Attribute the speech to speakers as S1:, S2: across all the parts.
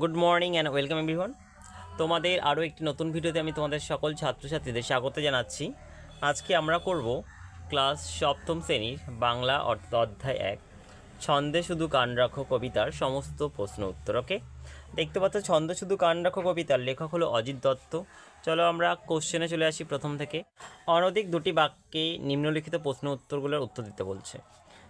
S1: Good morning and welcome everyone তোমাদের আরও একটি নতুন ভিডিওতে আমি তোমাদের সকল ছাত্রছাত্রীদের স্বাগত জানাচ্ছি। আজকে আমরা করব ক্লাস সপ্তম শ্রেণির বাংলা অধ্যায় এক। ছন্দে শুধু কান রাখো কবিতার সমস্ত প্রশ্ন উত্তর ওকে দেখতে পাচ্ছ, ছন্দে শুধু কান রাখো কবিতার লেখক হলো অজিত দত্ত। চলো আমরা কোশ্চেনে চলে আসি প্রথম থেকে। অনধিক দুটি বাক্যে নিম্নলিখিত প্রশ্ন উত্তরগুলোর উত্তর দিতে বলছে।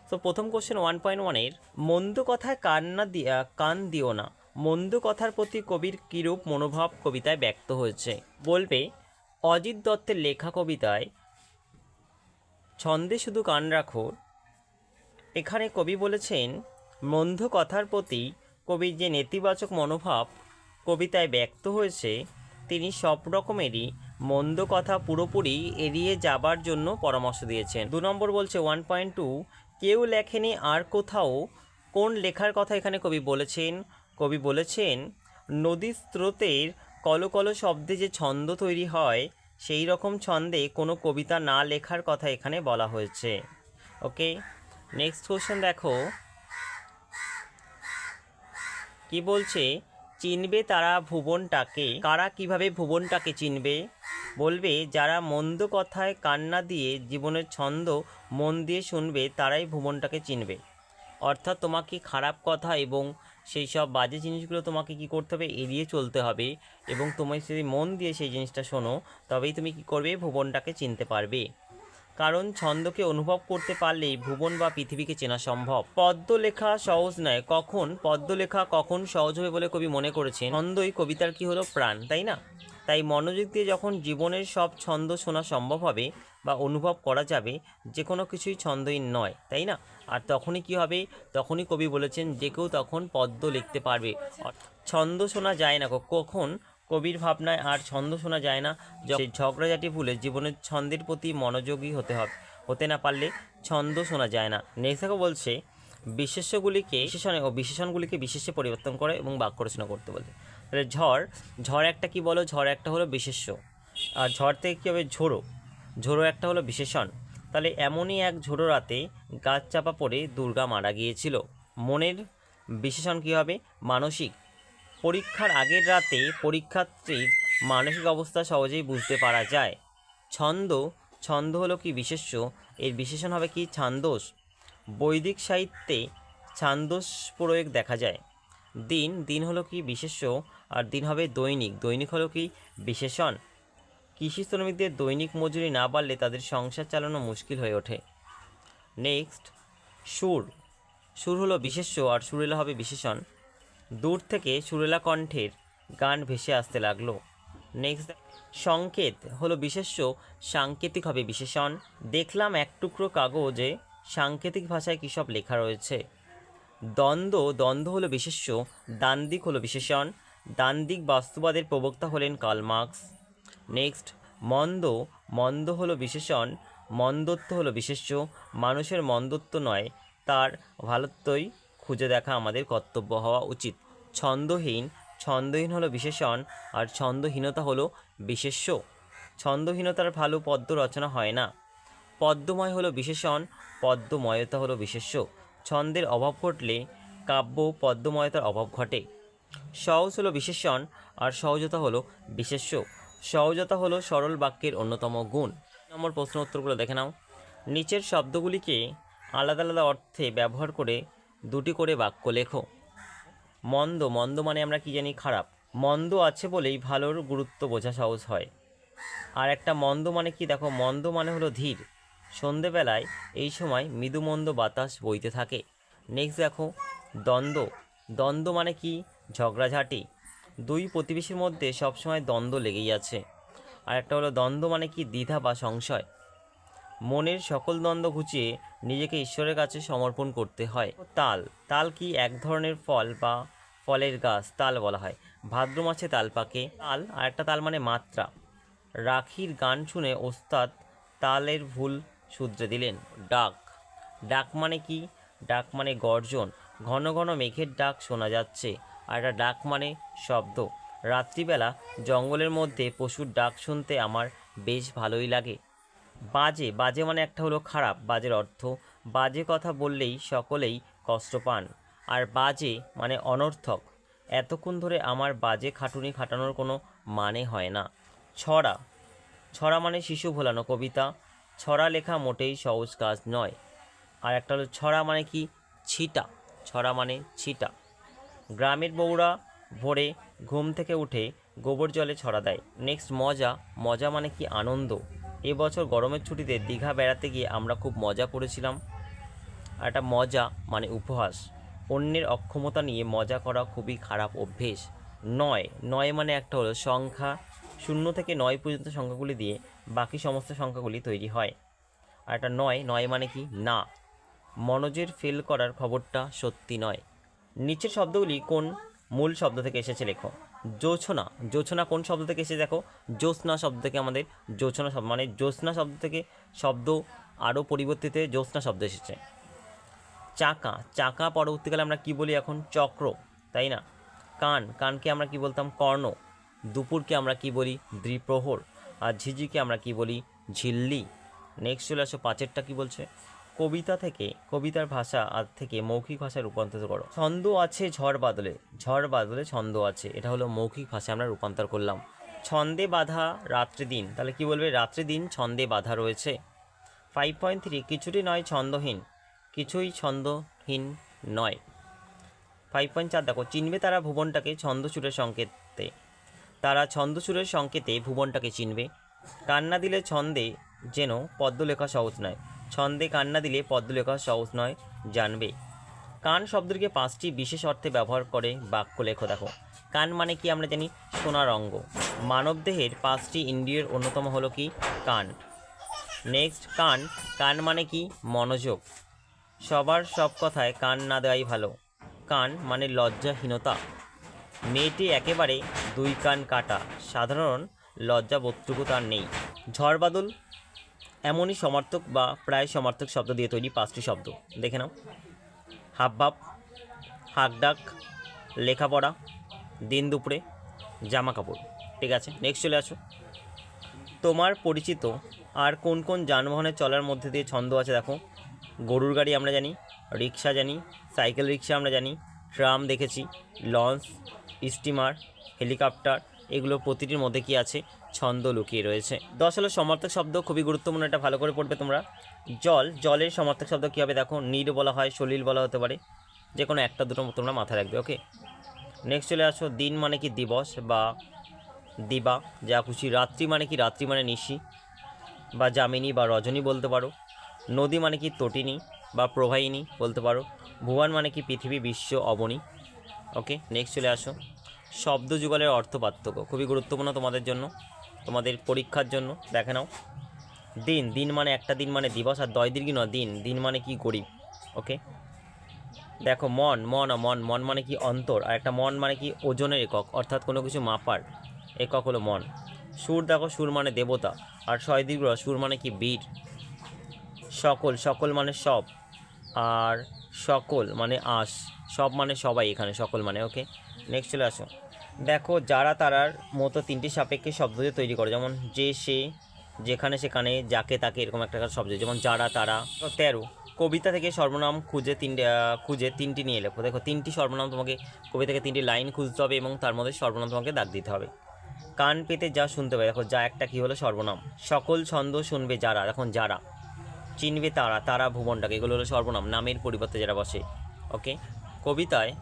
S1: তো প্রথম কোশ্চেন ওয়ান পয়েন্ট ওয়ানের মন্দ কথায় কান না দিয়া, কান দিও না। মন্দ কথার প্রতি কবির কিরূপ মনোভাব কবিতায় ব্যক্ত হয়েছে। বলবে, অজিত দত্তের লেখা কবিতায়, ছন্দে শুধু কান রাখো। এখানে কবি বলেছেন, মন্দ কথার প্রতি কবির যে নেতিবাচক মনোভাব কবিতায় ব্যক্ত হয়েছে, তিনি সব রকমেরই মন্দ কথা পুরোপুরি এড়িয়ে যাবার জন্য পরামর্শ দিয়েছেন। দু নম্বর বলছে, ওয়ান পয়েন্ট টু, কেউ লেখেনি আর কোথাও কোন লেখার কথা এখানে কবি বলেছেন? কবি বলেছেন, নদীর স্রোতের কলো কলো শব্দে যে ছন্দ তৈরি হয়, সেই রকম ছন্দে কোনো কবিতা না লেখার কথা এখানে বলা হয়েছে। ওকে নেক্সট কোশ্চেন দেখো। কি বলছে? চিনবে তারা ভুবনটাকে। কারা কীভাবে ভুবনটাকে চিনবে? বলবে, যারা মন্দ কথায় কান্না দিয়ে জীবনের ছন্দ মন দিয়ে শুনবে, তারাই ভুবনটাকে চিনবে। অর্থাৎ তোমাকে খারাপ কথা এবং সেই সব বাজে জিনিসগুলো তোমাকে কি করতে হবে? এড়িয়ে চলতে হবে। এবং তুমি যদি মন দিয়ে সেই জিনিসটা শোনো, তবেই তুমি কি করবে? ভুবনটাকে চিনতে পারবে। কারণ ছন্দকে অনুভব করতে পারলেই ভুবন বা পৃথিবীকে চেনা সম্ভব। পদ্য লেখা সহজ নয়। কখন? পদ্য লেখা কখন সহজ হবে বলে কবি মনে করেছেন? ছন্দই কবিতার কি হলো? প্রাণ, তাই না? তাই মনোযোগ দিয়ে যখন জীবনের সব ছন্দ শোনা সম্ভব হবে বা অনুভব করা যাবে যে কোনো কিছুই ছন্দহীন নয়, তাই না? আর তখনই কি হবে? তখনই কবি বলেছেন, যে কেউ তখন পদ্য লিখতে পারবে। ছন্দ শোনা যায় না কখন? কবির ভাবনায় আর ছন্দ শোনা যায় না। ঝগড়াঝাটি ভুলে জীবনের ছন্দের প্রতি মনোযোগী হতে হবে, হতে না পারলে ছন্দ শোনা যায় না। নেক্সট বলছে, বিশেষ্যগুলিকে বিশেষণে ও বিশেষণগুলিকে বিশেষে পরিবর্তন করে এবং বাক্য রচনা করতে বলে। তাহলে ঝড় ঝড় একটা কি বলো? ঝড় একটা হলো বিশেষ্য। আর ঝড় থেকে কী হবে? ঝোড়ো। ঝোড়ো একটা হলো বিশেষণ। তাহলে এমনই এক ঝোড়ো রাতে গাছ চাপা পড়ে দুর্গা মারা গিয়েছিল। মনের বিশেষণ কী হবে? মানসিক। পরীক্ষার আগের রাতে পরীক্ষার্থীর মানসিক অবস্থা সহজেই বুঝতে পারা যায়। ছন্দ। ছন্দ হলো কি বিশেষ্য? এর বিশেষণ হবে কি? ছান্দোষ। বৈদিক সাহিত্যে ছান্দোষ প্রয়োগ দেখা যায়। দিন। দিন হলো কি বিশেষ্য? আর দিন হবে দৈনিক। দৈনিক হলো কি বিশেষণ। কৃষি শ্রমিকদের দৈনিক মজুরি না বাড়লে তাদের সংসার চালানো মুশকিল হয়ে ওঠে। নেক্সট সুর। সুর হলো বিশেষ্য আর সুরেলা হবে বিশেষণ। দূর থেকে সুরেলা কণ্ঠের গান ভেসে আসতে লাগল। নেক্সট সংকেত হলো বিশেষ্য সাংকেতিক হবে বিশেষণ। দেখলাম এক টুকরো কাগজে সাংকেতিক ভাষায় কী সব লেখা রয়েছে। দ্বন্দ্ব দ্বন্দ্ব হলো বিশেষ্য দান্দিক হলো বিশেষণ। দান্দিক বাস্তুবাদের প্রবক্তা হলেন কার্ল মার্কস। নেক্সট মন্দ মন্দ হলো বিশেষণ, মন্দত্ব হলো বিশেষ্য, মানুষের মন্দত্ব নয়, তার ভালোত্বই খুঁজে দেখা আমাদের কর্তব্য হওয়া উচিত। ছন্দহীন ছন্দহীন হলো বিশেষণ, আর ছন্দহীনতা হলো বিশেষ্য। ছন্দহীনতার ভালো পদ্য রচনা হয় না। পদ্মময় হলো বিশেষণ, পদ্মময়তা হলো বিশেষ্য। ছন্দের অভাব ঘটলে কাব্য পদ্মময়তার অভাব ঘটে। সহজ হলো বিশেষণ, আর সহজতা হলো বিশেষ্য। সহজতা হলো সরল বাক্যের অন্যতম গুণ। নম্বর প্রশ্ন উত্তরগুলো দেখে নাও। নিচের শব্দগুলিকে আলাদা আলাদা অর্থে ব্যবহার করে দুটি করে বাক্য লেখো। মন্দ মন্দ মানে আমরা কি জানি? খারাপ। মন্দ আছে বলেই ভালোর গুরুত্ব বোঝা সহজ হয়। আর একটা মন্দ মানে কি? দেখো, মন্দ মানে হলো ধীর। সন্ধেবেলায় এই সময় মৃদুমন্দ বাতাস বইতে থাকে। নেক্সট দেখো, দ্বন্দ্ব। দ্বন্দ্ব মানে কি? ঝগড়াঝাটি। দুই প্রতিবেশীর মধ্যে সবসময় দ্বন্দ্ব লেগেই আছে। আর একটা হলো দ্বন্দ্ব মানে কি? দ্বিধা বা সংশয়। মনের সকল দ্বন্দ্ব ঘুচিয়ে নিজেকে ঈশ্বরের কাছে সমর্পণ করতে হয়। তাল। তাল কি এক ধরনের ফল বা ফলের গাছ? তাল বলা হয়। ভাদ্র মাসে তাল পাকে। তাল, আর একটা তাল মানে মাত্রা। রাখির গান শুনে ওস্তাদ তালের ভুল শুধরে দিলেন। ডাক। ডাক মানে কি? ডাক মানে গর্জন। ঘন ঘন মেঘের ডাক শোনা যাচ্ছে। আর একটা ডাক মানে শব্দ। রাত্রিবেলা জঙ্গলের মধ্যে পশুর ডাক শুনতে আমার বেশ ভালোই লাগে। বাজে বাজে মানে একটা হলো খারাপ, বাজের অর্থ বাজে কথা বললেই সকলেই কষ্ট পান। আর বাজে মানে অনর্থক। এতক্ষণ ধরে আমার বাজে খাটুনি খাটানোর কোনো মানে হয় না। ছড়া। ছড়া মানে শিশু ভোলানো কবিতা। ছড়া লেখা মোটেই সহজ কাজ নয়। আর একটা হলো ছড়া মানে কি? ছিটা। ছড়া মানে ছিটা। গ্রামের বউরা ভোরে ঘুম থেকে উঠে গোবর জলে ছড়া দেয়। নেক্সট মজা মজা মানে কি আনন্দ? এবছর গরমের ছুটিতে দীঘা বেড়াতে গিয়ে আমরা খুব মজা করেছিলাম। আর একটা মজা মানে উপহাস। অন্যের অক্ষমতা নিয়ে মজা করা খুবই খারাপ অভ্যেস। নয় নয় মানে একটা হলো সংখ্যা। শূন্য থেকে নয় পর্যন্ত সংখ্যাগুলি দিয়ে বাকি সমস্ত সংখ্যাগুলি তৈরি হয়। আর একটা নয় নয় মানে কি না। মনোজের ফেল করার খবরটা সত্যি নয়। নিচের শব্দগুলি কোন মূল শব্দ থেকে এসেছে লেখো। জোছনা জোছনা কোন শব্দ থেকে এসেছে দেখো। জ্যোৎস্না শব্দ থেকে আমাদের জোছনা শব্দ মানে জ্যোৎস্না শব্দ থেকে শব্দ আরও পরিবর্তিতে জ্যোৎস্না শব্দ এসেছে। চাকা। চাকা পরবর্তীকালে আমরা কি বলি এখন? চক্র। তাই না? কান। কানকে আমরা কি বলতাম? কর্ণ। দুপুরকে আমরা কি বলি? দ্বিপ্রহর। আর ঝিঝিকে আমরা কি বলি? ঝিল্লি। নেক্সট চলে আসো পাঁচেরটা কি বলছে? কবিতা থেকে, কবিতার ভাষা আর থেকে মৌখিক ভাষায় রূপান্তর করো। ছন্দ আছে ঝড় বাদলে ঝড় বাদলে ছন্দ আছে, এটা হলো মৌখিক ভাষায় আমরা রূপান্তর করলাম। ছন্দে বাধা, রাত্রি দিন, তাহলে কি বলবে? রাত্রি দিন ছন্দে বাধা রয়েছে। ফাইভ পয়েন্ট থ্রি কিছুটি নয় ছন্দহীন, কিছুই ছন্দহীন নয়। ফাইভ পয়েন্ট চার, দেখো, চিনবে তারা ভুবনটাকে ছন্দসুরের সংকেতে। তারা ছন্দসুরের সংকেতে ভুবনটাকে চিনবে। কান্না দিলে ছন্দে যেন পদ্ম লেখা সহজ নয়। ছন্দে কান না দিলে পদ্ম লেখা সহজ নয়, জানবে। কান শব্দটিকে পাঁচটি বিশেষ অর্থে ব্যবহার করে বাক্য লেখো, দেখো। কান মানে কি আমরা জানি? সোনার অঙ্গ। মানবদেহের পাঁচটি ইন্দ্রিয়ের অন্যতম হলো কি? কান। নেক্সট, কান। কান মানে কি? মনোযোগ। সবার সব কথায় কান না দেওয়াই ভালো। কান মানে লজ্জাহীনতা। মেয়েটি একেবারে দুই কান কাটা। সাধারণ লজ্জা বোধটুকু তার নেই। ঝড় বাদল এমনই সমার্থক বা প্রায় সমার্থক শব্দ দিয়ে তৈরি পাঁচটি শব্দ। দেখে নাও। হাবভাব, হাকডাক, লেখাপড়া, দিন দুপুরে জামা কাপড় ঠিক আছে নেক্সট চলে আসো। তোমার পরিচিত আর কোন কোন যানবাহনে চলার মধ্যে দিয়ে ছন্দ আছে দেখো। গরুর গাড়ি আমরা জানি রিক্সা জানি, সাইকেল রিক্সা আমরা জানি, ট্রাম দেখেছি, লঞ্চ, স্টিমার, হেলিকপ্টার এগুলো প্রতিটির মধ্যে কি আছে? ছন্দ লুকিয়ে রয়েছে। দশ হলো সমার্থক শব্দ খুবই গুরুত্বপূর্ণ, এটা ভালো করে পড়বে তোমরা। জল, জলের সমর্থক শব্দ কী হবে? দেখো নীর বলা হয়, সলিল বলা হতে পারে। যে কোনো একটা দুটো তোমরা মাথায় রাখবে ওকে নেক্সট চলে আসো, দিন মানে কি দিবস বা দিবা, যা খুশি। রাত্রি মানে কি? রাত্রি মানে নিশি বা যামিনী বা রজনী বলতে পারো। নদী মানে কি তটিনী বা প্রবাহিনী বলতে পারো। ভুবন মানে কি পৃথিবী, বিশ্ব, অবনী ওকে নেক্সট চলে আসো। শব্দ যুগলের অর্থ পার্থক্য। খুবই গুরুত্বপূর্ণ তোমাদের জন্য, তোমাদের পরীক্ষার জন্য, দেখে নাও। দিন দিন মানে একটা দিন মানে দিবস, আর দয় দীর্ঘ নয়, দিন দিন মানে কি গরিব ওকে দেখো, মন মন মন মন মানে কি অন্তর, আর একটা মন মানে কি ওজনের একক, অর্থাৎ কোনো কিছু মাপার, একক হলো মন। সুর দেখো, সুর মানে দেবতা, আর ছয় দীর্ঘ, সুর মানে কি বীর। সকল সকল মানে সব, আর সকল মানে আস সব মানে সবাই এখানে, সকল মানে ওকে নেক্সট চলে আসো। দেখো, যারা তারার মতো তিনটি সাপেক্ষে শব্দ দিয়ে তৈরি করে, যেমন যে, সে, যেখানে, সেখানে, যাকে, তাকে, এরকম একটা শব্দ যেমন যারা, তারা তেরো। কবিতা থেকে সর্বনাম খুঁজে তিনটে খুঁজে তিনটি নিয়ে লেখো দেখো, তিনটি সর্বনাম তোমাকে কবিতা থেকে তিনটি লাইন খুঁজতে হবে এবং তার মধ্যে সর্বনাম তোমাকে দাগ দিতে হবে। কান পেতে যা শুনতে হবে দেখো, যা একটা কী হলো? সর্বনাম। সকল ছন্দ শুনবে যারা, এখন যারা। চিনবে তারা তারা ভুবনটাকে। এগুলো হলো সর্বনাম, নামের পরিবর্তে যারা বসে ওকে কবিতায়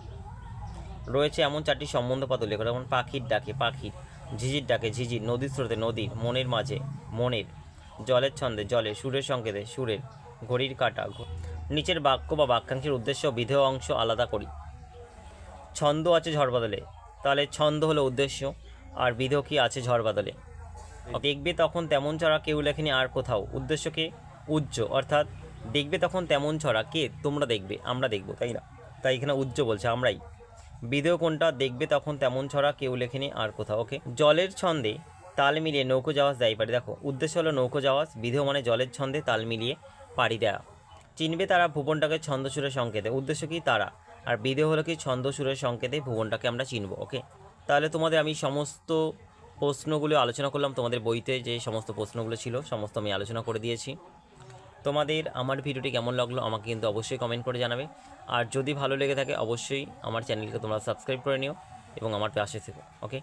S1: রয়েছে এমন চারটি সম্বন্ধপদ উল্লেখ করা, যেমন পাখির ডাকে পাখির ঝিঝির ডাকে ঝিঝির নদীর স্রোতে নদীর মনের মাঝে মনের, জলের ছন্দে জলে, সুরের সংকেতে সুরের, ঘড়ির কাটা নিচের বাক্য বা বাক্যাংশের উদ্দেশ্য, বিধেয় অংশ আলাদা করি। ছন্দ আছে ঝড় বাদলে, তাহলে ছন্দ হলো উদ্দেশ্য, আর বিধেয় কি আছে ঝড় বাদলে? দেখবে তখন তেমন ছড়া কেউ লেখেনি আর কোথাও উদ্দেশ্যকে উজ্জ অর্থাৎ দেখবে তখন তেমন ছড়া কে? তোমরা দেখবে, আমরা দেখব, তাই না? তাই এখানে উজ্জ বলছে, আমরাই। বিধেয় কোনটা দেখবে তখন তেমন ছড়া কেউ লেখেনি আর কোথাও। ওকে, জলের ছন্দে তাল মিলিয়ে নৌকো জাহাজ দেয় পারি। দেখো, উদ্দেশ্য হলো নৌকো জাহাজ বিধেয় মানে জলের ছন্দে তাল মিলিয়ে পাড়ি দেয়া। চিনবে তারা ভুবনটাকে ছন্দ সুরের সংকেতে, উদ্দেশ্য কি তারা? আর বিধেয় হলো কি ছন্দ সুরের সংকেতে ভুবনটাকে আমরা চিনব। ওকে, তাহলে তোমাদের আমি সমস্ত প্রশ্নগুলো আলোচনা করলাম, তোমাদের বইতে যে সমস্ত প্রশ্নগুলো ছিল সমস্ত আমি আলোচনা করে দিয়েছি। তোমাদের আমার ভিডিওটি কেমন লাগল আমাকে কিন্তু অবশ্যই কমেন্ট করে জানাবে। আর যদি ভালো লেগে থাকে অবশ্যই আমার চ্যানেলকে তোমরা সাবস্ক্রাইব করে নিও এবং আমার পাশে থেকো ওকে